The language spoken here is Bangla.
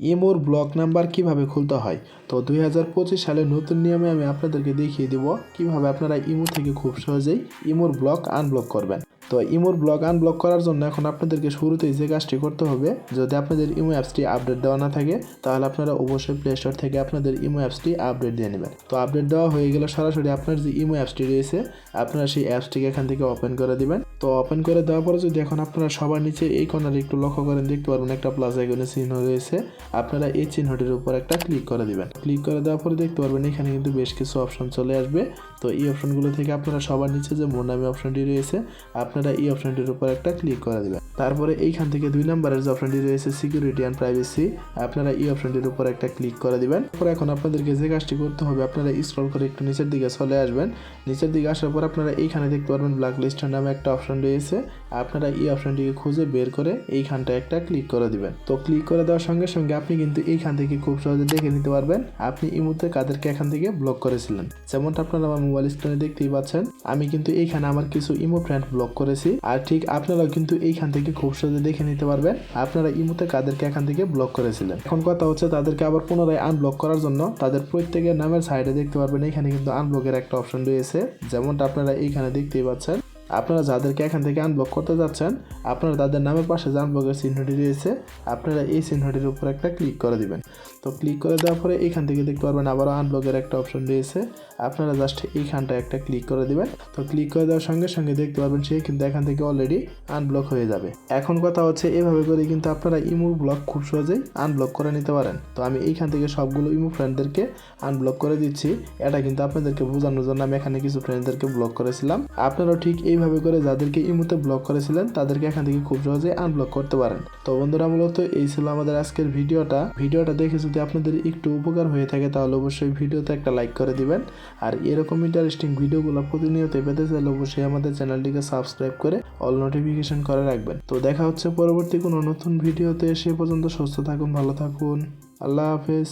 ইমোর ব্লক নাম্বার কীভাবে খুলতে হয়? তো দুই হাজার পঁচিশ সালে নতুন নিয়মে আমি আপনাদেরকে দেখিয়ে দেবো কীভাবে আপনারা ইমো থেকে খুব সহজেই ইমোর ব্লক আনব্লক করবেন। তো ইমোর ব্লক আনব্লক করার জন্য এখন আপনাদেরকে শুরুতেই যে কাজটি করতে হবে, যদি আপনাদের ইমো অ্যাপসটি আপডেট দেওয়া না থাকে, তাহলে আপনারা অবশ্যই প্লে স্টোর থেকে আপনাদের ইমো অ্যাপসটি আপডেট দিয়ে নেবেন। তো আপডেট দেওয়া হয়ে গেলে সরাসরি আপনার যে ইমো অ্যাপসটি রয়েছে, আপনারা সেই অ্যাপসটিকে এখান থেকে ওপেন করে দিবেন। তো ওপেন করে দেওয়ার পরে যদি এখন আপনারা সবার নিচে এই কর্নারে একটু লক্ষ্য করেন, দেখতে পারবেন একটা প্লাস আইকনের চিহ্ন রয়েছে। আপনারা এই চিহ্নটির উপর একটা ক্লিক করে দিবেন। ক্লিক করে দেওয়ার পরে দেখতে পারবেন এখানে কিন্তু বেশ কিছু অপশন চলে আসবে। তো এই অপশনগুলো থেকে আপনারা সবার নিচে যে মোর নামে অপশনটি রয়েছে, আপনারা এই অপশনটির উপর একটা ক্লিক করে দিবেন। তারপরে এইখান থেকে দুই নম্বরের যে অপশনটি রয়েছে সিকিউরিটি অ্যান্ড প্রাইভেসি আপনারা এই অপশনটির উপর একটা ক্লিক করে দিবেন। তারপর এখন আপনাদেরকে যে কাজটি করতে হবে, আপনারা স্ক্রল করে একটু নিচের দিকে চলে আসবেন। নিচের দিকে আসার পর আপনারা এইখানে দেখতে পারবেন ব্ল্যাক লিস্টার নামে একটা অপশন রয়েছে। আপনারা এই অপশনটিকে খুঁজে বের করে এইখানটা একটা ক্লিক করে দিবেন। তো ক্লিক করে দেওয়ার সঙ্গে সঙ্গে আপনি কিন্তু এইখান থেকে খুব সহজে দেখে নিতে পারবেন, আপনি এই মুহূর্তে কাদেরকে এখান থেকে ব্লক করেছিলেন। যেমনটা আপনারা আমার মোবাইল স্ক্রিনে দেখতেই পাচ্ছেন, আমি কিন্তু এইখানে আমার কিছু ইমো ফ্রেন্ড ব্লক করেছি। আর ঠিক আপনারাও কিন্তু এইখান থেকে খুব সহজে দেখে নিতে পারবেন আপনারা ইমোতে কাদেরকে এখান থেকে ব্লক করেছিলেন। এখন কথা হচ্ছে তাদেরকে আবার পুনরায় আনব্লক করার জন্য তাদের প্রত্যেকের নামের সাইডে দেখতে পারবেন, এখানে কিন্তু আনব্লকের একটা অপশন রয়েছে। যেমনটা আপনারা এইখানে দেখতেই পাচ্ছেন। আপনারা যাদেরকে এখান থেকে আনব্লক করতে যাচ্ছেন, আপনারা তাদের নামের পাশে যে আনব্লকের চিহ্নটি রয়েছে, আপনারা এই চিহ্নটির উপর একটা ক্লিক করে দিবেন। তো ক্লিক করে দেওয়ার পরে এখান থেকে দেখতে পারবেন আবারও আনব্লকের একটা অপশন রয়েছে। আপনারা জাস্ট এইখানটা একটা ক্লিক করে দিবেন। তো ক্লিক করে দেওয়ার সঙ্গে সঙ্গে দেখতে পারবেন সে কিন্তু এখান থেকে অলরেডি আনব্লক হয়ে যাবে। এখন কথা হচ্ছে এভাবে করে কিন্তু আপনারা ইমো ব্লক খুব সহজেই আনব্লক করে নিতে পারেন। তো আমি এইখান থেকে সবগুলো ইমো ফ্রেন্ডদেরকে আনব্লক করে দিচ্ছি। এটা কিন্তু আপনাদেরকে বোঝানোর জন্য আমি এখানে কিছু ফ্রেন্ডদেরকে ব্লক করেছিলাম। আপনারাও ঠিক এইভাবে করে যাদেরকে ইমোতে ব্লক করেছিলেন, তাদেরকে এখান থেকে খুব সহজে আনব্লক করতে পারেন। তো বন্ধুরা, মূলত এই ছিল আমাদের আজকের ভিডিওটা। ভিডিওটা দেখে যদি আপনাদের একটু উপকার হয়ে থাকে, তাহলে অবশ্যই ভিডিওতে একটা লাইক করে দিবেন। আর এরকম ইন্টারেস্টিং ভিডিওগুলো প্রতিনিয়ত পেতে চাইলে অবশ্যই আমাদের চ্যানেলটিকে সাবস্ক্রাইব করে অল নোটিফিকেশন করে রাখবেন। তো দেখা হচ্ছে পরবর্তী কোনো নতুন ভিডিওতে। সে পর্যন্ত সুস্থ থাকুন, ভালো থাকুন। আল্লাহ হাফেজ।